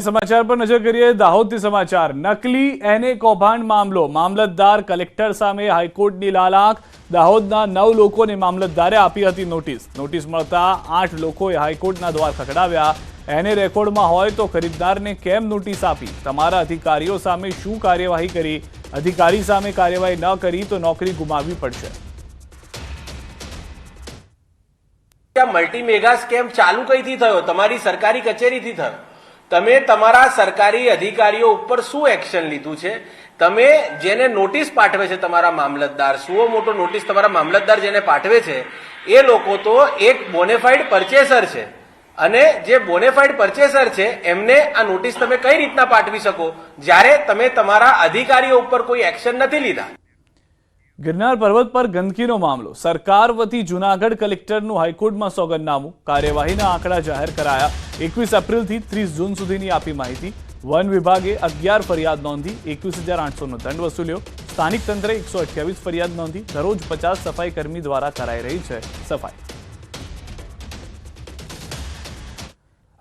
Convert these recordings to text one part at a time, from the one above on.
સમાચાર પર નજર કરીએ, દાહોદથી સમાચાર. નકલી એને કૌભાંડ મામલો. મામલતદાર કલેક્ટર સામે હાઈકોર્ટની લાલાક. દાહોદના નવ લોકોને મામલતદારે આપી હતી નોટિસ. નોટિસ મળતા આઠ લોકોએ હાઈકોર્ટના દ્વાર ખખડાવ્યા. એને રેકોર્ડમાં હોય તો ખરીદદારને કેમ નોટિસ આપી? તમારા અધિકારીઓ સામે શું કાર્યવાહી કરી? અધિકારી સામે કાર્યવાહી ન કરી તો નોકરી ગુમાવવી પડશે. મલ્ટી મેગા સ્કેમ ચાલુ કઈથી થયો? તમારી સરકારી કચેરીથી થયો. તમે તમારા સરકારી અધિકારીઓ ઉપર શું એક્શન લીધું છે? તમે જેને નોટિસ પાઠવે છે તમારા મામલતદાર, સુઓ મોટો નોટિસ તમારા મામલતદાર જેને પાઠવે છે, એ લોકો તો એક બોનેફાઈડ પરચેસર છે. અને જે બોનેફાઈડ પરચેસર છે, એમને આ નોટિસ તમે કઈ રીતના પાઠવી શકો? જ્યારે તમે તમારા અધિકારીઓ ઉપર કોઈ એક્શન નથી લીધા. ગિરનાર પર્વત પર ગંદકીનો મામલો. સરકાર વતી જૂનાગઢ કલેક્ટરનું હાઈકોર્ટમાં સોગંદનામું. કાર્યવાહીના આંકડા જાહેર કરાયા. એકવીસ એપ્રિલથી ત્રીસ જૂન સુધીની આપી માહિતી. વન વિભાગે અગિયાર ફરિયાદ નોંધી, એકવીસ હજાર આઠસોનો દંડ વસૂલ્યો. સ્થાનિક તંત્રે એકસો અઠ્યાવીસ ફરિયાદ નોંધી. દરરોજ પચાસ સફાઈ કર્મી દ્વારા કરાઈ રહી છે સફાઈ.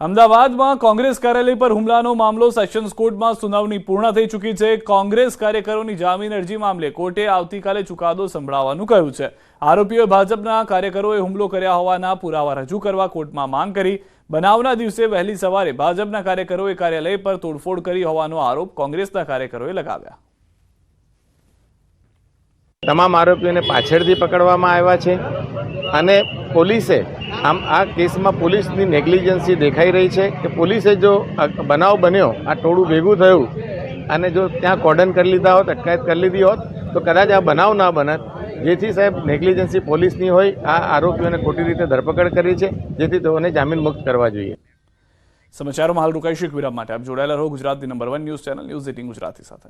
અમદાવાદમાં કોંગ્રેસ કાર્યાલય પર હુમલાનો મામલો સેશન્સ કોર્ટમાં સુનાવણી પૂર્ણ થઈ ચૂકી છે. કોંગ્રેસ કાર્યકરોની જામીન અરજી મામલે કોર્ટે આવતીકાલે ચુકાદો સંભળાવવાનું કહ્યું છે. આરોપીઓએ ભાજપના કાર્યકરોએ હુમલો કર્યા હોવાના પુરાવા રજૂ કરવા કોર્ટમાં માંગ કરી. બનાવના દિવસે વહેલી સવારે ભાજપના કાર્યકરોએ કાર્યાલય પર તોડફોડ કરી હોવાનો આરોપ કોંગ્રેસના કાર્યકરોએ લગાવ્યા. તમામ આરોપીઓને પાછળથી પકડવામાં આવ્યા છે અને પોલીસે આમ આ કેસમાં પોલીસની નેગ્લિજન્સી દેખાઈ રહી છે કે પોલીસે જો બનાવ બન્યો, આ ટોળું ભેગું થયું અને જો ત્યાં કોર્ડન કરી લીધા હોત, અટકાયત કરી લીધી હોત, તો કદાચ આ બનાવ ના બનત. જેથી સાહેબ નેગ્લિજન્સી પોલીસની હોય, આ આરોપીઓને ખોટી રીતે ધરપકડ કરી છે, જેથી તેઓને જામીન મુક્ત કરવા જોઈએ. સમાચારોમાં હાલ રોકાઈશું એક વિરામ માટે. આપ જોડાયેલા રહો ગુજરાતની number one news channel, news eighteen Gujarati સાથે.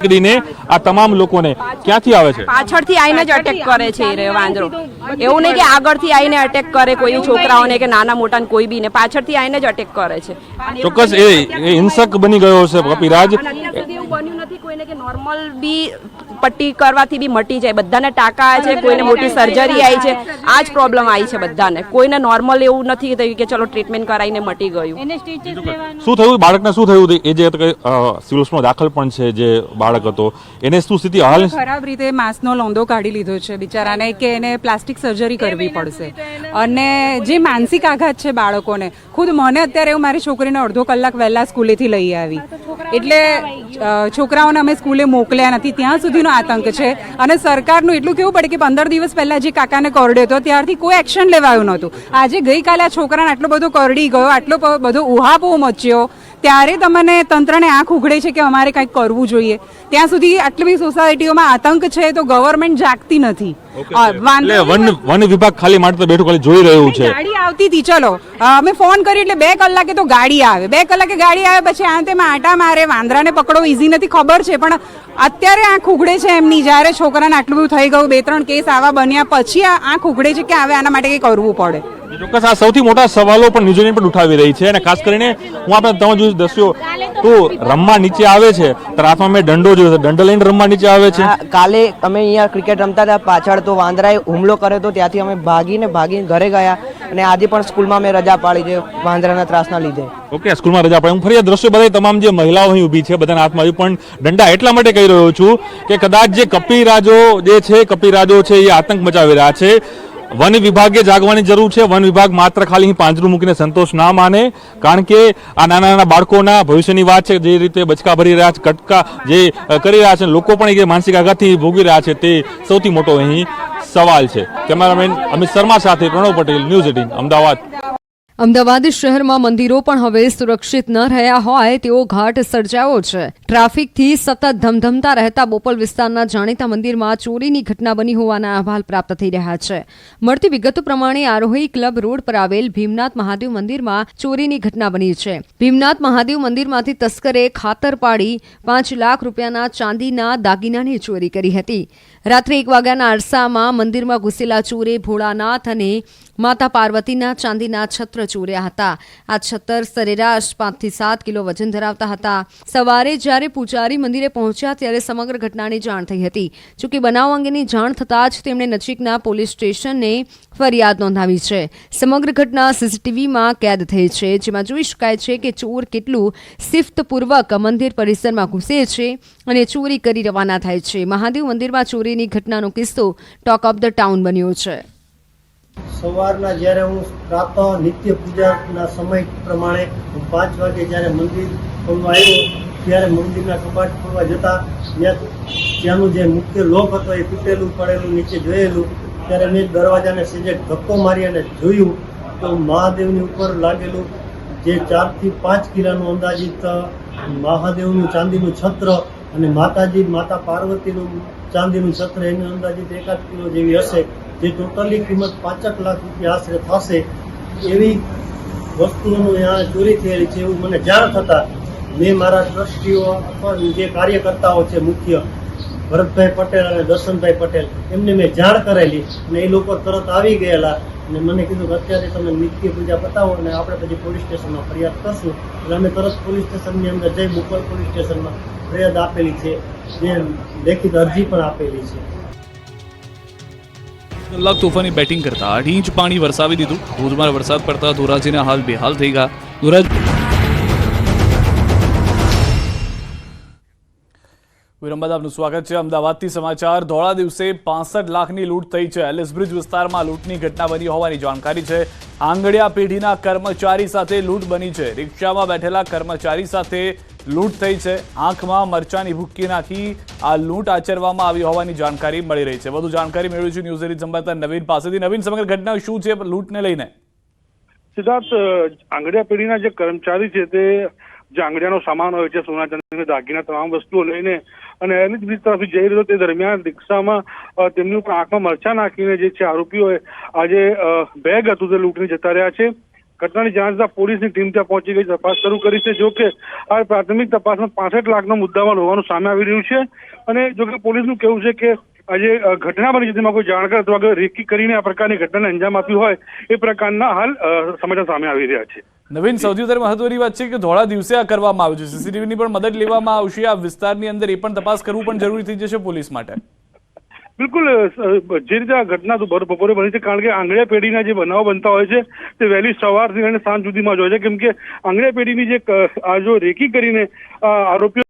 કરીને આ તમામ લોકોને ક્યાંથી આવે છે? પાછળથી આવીને જ અટેક કરે છે એ વાંદરો. એવું નહીં કે આગળથી આવીને અટેક કરે કોઈ છોકરાઓને કે નાના મોટા કોઈ બી ને પાછળથી આવીને જ અટેક કરે છે. ચોક્કસ એ હિંસક બની ગયો છે કપિરાજ. બન્યું નથી કોઈને કે નોર્મલ બી પટ્ટી કરવાથી બી મટી જાય. બધાને ટાંકા આવે છે કોઈને મોટી સર્જરી આવી છે. આ જ પ્રોબ્લેમ આવી છે બધાને. કોઈને નોર્મલ એવું નથી થયું કે ચલો ટ્રીટમેન્ટ કરાવીને મટી ગયું. શું થયું? બાળકને શું થયું? એ જે કંઈ, અ, સિવિલ હોસ્પિટલમાં દાખલ પણ છે જે બાળક હતો. એને શું સ્થિતિ હાલ? ખરાબ રીતે માંસનો લોંદો કાઢી લીધો છે બિચારાને કે એને પ્લાસ્ટિક સર્જરી કરવી પડશે. અને જે માનસિક આઘાત છે બાળકોને ખુદ મને અત્યારે હું મારી છોકરીને અડધો કલાક વહેલા સ્કૂલેથી લઈ આવી. એટલે છોકરાઓને અમે સ્કૂલે મોકલ્યા નથી. ત્યાં સુધીનો આતંક છે. અને સરકારનું એટલું કેવું પડે કે પંદર દિવસ પહેલા જે કાકાને કરડ્યો હતો, ત્યારથી કોઈ એક્શન લેવાયું નહોતું. આજે ગઈકાલે આ છોકરાને આટલો બધો કરડી ગયો, આટલો બધો ઉહાપો મચ્યો ત્યારે તમને તંત્રને આંખ ઉઘડે છે કે અમારે કંઈક કરવું જોઈએ. ત્યાં સુધી આટલી બધી સોસાયટીઓમાં આતંક છે તો ગવર્મેન્ટ જાગતી નથી. વન વન વિભાગ ખાલી માટે તો બેઠું ખાલી જોઈ રહ્યું છે. ગાડી આવતી હતી ચલો. અમે ફોન કરી એટલે બે કલાકે તો ગાડી આવે. બે કલાકે ગાડી આવે પછી આ તેમાં આટા મારે વાંદરાને પકડો ઈઝી નથી ખબર છે પણ અત્યારે આંખ ઉઘડે છે એમની. જ્યારે છોકરાને આટલું બધું થઈ ગયું બે ત્રણ કેસ આવા બન્યા પછી આ આંખ ઉઘડે છે કે હવે આના માટે કંઈ કરવું પડે. ચોક્કસ આ સૌથી મોટા સવાલો પણ ન્યૂઝીલેન્ડ પણ ઉઠાવી રહી છે અને ખાસ કરીને હું આપણે તમે જોયું દસ્યો તો રમવા નીચે આવે છે તો રાતમાં મેં દંડો જોયો છે દંડો લઈને રમવા નીચે આવે છે. કાલે અમે અહીંયા ક્રિકેટ રમતા હતા પાછળ તો વાંદરાએ હુમલો કર્યો તો ત્યાંથી અમે ભાગીને ભાગીને ઘરે ગયા અને આજે પણ સ્કૂલમાં મેં રજા પાડી છે વાંદરાના ત્રાસના લીધે. ઓકે સ્કૂલમાં રજા પડે. હું ફરી દ્રશ્યો બધા તમામ જે મહિલાઓ અહીં ઊભી છે બધાના હાથમાં પણ દંડા એટલા માટે કહી રહ્યો છું કે કદાચ જે કપિરાજો જે છે કપિરાજો છે એ આતંક મચાવી રહ્યા છે. વન વિભાગે જાગવાની જરૂર છે. વન વિભાગ માત્ર ખાલી પાંજરું મૂકીને સંતોષ ના માને, કારણ કે આ નાના નાના બાળકોના ભવિષ્યની વાત છે, જે રીતે બચકા ભરી રહ્યા છે, કટકા જે કરી રહ્યા છે, લોકો પણ એ માનસિક આઘાતથી ભોગવી રહ્યા છે, તે સૌથી મોટો અહીં સવાલ છે. કેમેરામેન અમિત શર્મા સાથે પ્રણવ પટેલ, ન્યૂઝ એટીન, અમદાવાદ. અમદાવાદ શહેરમાં મંદિરો પણ હવે સુરક્ષિત ન રહ્યા હોય તેવો ઘાટ સર્જાયો છે. ટ્રાફિકથી સતત ધમધમતા રહેતા બોપલ વિસ્તારના જાણીતા મંદિરમાં ચોરીની ઘટના બની હોવાના અહેવાલ પ્રાપ્ત થઈ રહ્યા છે. મળતી વિગતો પ્રમાણે આરોહી ક્લબ રોડ પર આવેલ ભીમનાથ મહાદેવ મંદિરમાં ચોરીની ઘટના બની છે. ભીમનાથ મહાદેવ મંદિરમાંથી તસ્કરે ખાતર પાડી પાંચ લાખ રૂપિયાના ચાંદીના દાગીનાની ચોરી કરી હતી. રાત્રે એક વાગ્યાના અરસામાં મંદિરમાં ઘૂસેલા ચોરે ભોળાનાથ અને માતા પાર્વતીના ચાંદીના છત્ર ચોર્યા હતા. આ છત્ર સરેરાશ પાંચથી સાત કિલો વજન ધરાવતા હતા. સવારે જ્યારે પૂજારી મંદિરે પહોંચ્યા ત્યારે સમગ્ર ઘટનાની જાણ થઈ હતી. જોકે બનાવ અંગેની જાણ થતાં જ તેમણે નજીકના પોલીસ સ્ટેશનને ફરિયાદ નોંધાવી છે. સમગ્ર ઘટના સીસીટીવીમાં કેદ થઈ છે. જેમાં જોઈ શકાય છે કે ચોર કેટલું શિફ્તપૂર્વક મંદિર પરિસરમાં ઘૂસે છે અને ચોરી કરી રવાના થાય છે. મહાદેવ મંદિરમાં ચોરીની ઘટનાનો કિસ્સો ટોક ઓફ ધ ટાઉન બન્યો છે. સવારના જ્યારે હું પ્રાતઃ નિત્ય પૂજાના સમય પ્રમાણે પાંચ વાગે જ્યારે મંદિર ખોલવા આવ્યો, ત્યારે મંદિરના કપાટ ખોલવા જતા ત્યાંનું જે મુખ્ય લોક હતો એ તૂટેલું, પડેલું, નીચે જોયેલું, ત્યારે મેં દરવાજાને સીધે ધક્કો મારી અને જોયું તો મહાદેવની ઉપર લાગેલું જે ચારથી પાંચ કિલાનું અંદાજિત મહાદેવનું ચાંદીનું છત્ર અને માતાજી, માતા પાર્વતીનું ચાંદીનું સત્ર એની અંદાજિત એકાદ કિલો જેવી હશે, જે ટોટલી કિંમત પાંચક લાખ રૂપિયા આશરે થશે. એવી વસ્તુઓનું અહીંયા ચોરી થયેલી છે એવું મને જાણ થતાં મેં મારા ટ્રસ્ટીઓ અથવા જે કાર્યકર્તાઓ છે, મુખ્ય ભરતભાઈ પટેલ અને દર્શનભાઈ પટેલ, એમને મેં જાણ કરેલી અને એ લોકો તરત આવી ગયેલા. અને મને કીધું કે અત્યારે તમે નિત્ય પૂજા બતાવો અને આપણે પછી પોલીસ સ્ટેશનમાં ફરિયાદ કરશું. એટલે અમે તરત પોલીસ સ્ટેશનની અંદર જઈ બુકર પોલીસ સ્ટેશનમાં ફરિયાદ આપેલી છે. જે લેખિત અરજી પણ આપેલી છે. કલાક તોફાની બેટિંગ કરતા અઢી ઇંચ પાણી વરસાવી દીધું. ધોધમાર વરસાદ પડતા ધોરાજીના હાલ બેહાલ થઈ ગયા. ધોરાજ વિરમ બાદ આપનું સ્વાગત છે. અમદાવાદથી સમાચાર, ધોળા દિવસે પાસઠ લાખની લૂંટ થઈ છે. એલિસબ્રિજ વિસ્તારમાં લૂંટની ઘટના બની હોવાની જાણકારી છે. આંગડિયા પેઢીના કર્મચારી સાથે લૂંટ બની છે. રિક્ષામાં બેઠેલા કર્મચારી સાથે લૂંટ થઈ છે. આંખમાં મરચાની ભૂક્કી નાખી આ લૂંટ આચરવામાં આવી હોવાની જાણકારી મળી રહી છે. વધુ જાણકારી મેળવી છે ન્યૂઝ એરી સંભાળતા નવીન પાસેથી. નવીન, સમગ્ર ઘટના શું છે? લૂંટને લઈને. સિદ્ધાર્થ આંગડિયા પેઢીના જે કર્મચારી છે તે જે આંગળીયાનો સામાન હોય છે સોના ચાંદીના દાગીના, તમામ વસ્તુઓ લઈને અને એની જ બ્રિજ તરફથી જઈ રહ્યો તે દરમિયાન રિક્ષામાં તેમની ઉપર આંખમાં મરચા નાખીને જે છે, આરોપીઓએ આજે બેગ હતું તે લૂંટીને જતા રહ્યા છે. ઘટનાની જાણ થતા પોલીસની ટીમ ત્યાં પહોંચી ગઈ, તપાસ શરૂ કરી છે. જો કે આ પ્રાથમિક તપાસમાં પાસઠ લાખનો મુદ્દામાલ હોવાનું સામે આવી રહ્યું છે. અને જો કે પોલીસનું કહેવું છે કે આજે ઘટના બની છે કોઈ જાણકાર અથવા રેકી કરીને આ પ્રકારની ઘટનાને અંજામ આપ્યું હોય, એ પ્રકારના હાલ સમાચાર સામે આવી રહ્યા છે. નવીન સૌથી વધારે મહત્વની વાત છે કે ધોળા દિવસે આ કરવામાં આવ્યું છે. સીસીટીવીની પણ મદદ લેવામાં આવશે. આ વિસ્તારની અંદર એ પણ તપાસ કરવું પણ જરૂરી થઈ જશે પોલીસ માટે. બિલકુલ જે રીતે આ ઘટના તો બપોરે બની છે, કારણ કે આંગળીયા પેઢીના જે બનાવો બનતા હોય છે, તે વહેલી સવારથી અને સાંજ સુધીમાં જ હોય છે. કેમ કે આંગળીયા પેઢીની જે આ જો રેકી કરીને આરોપીઓ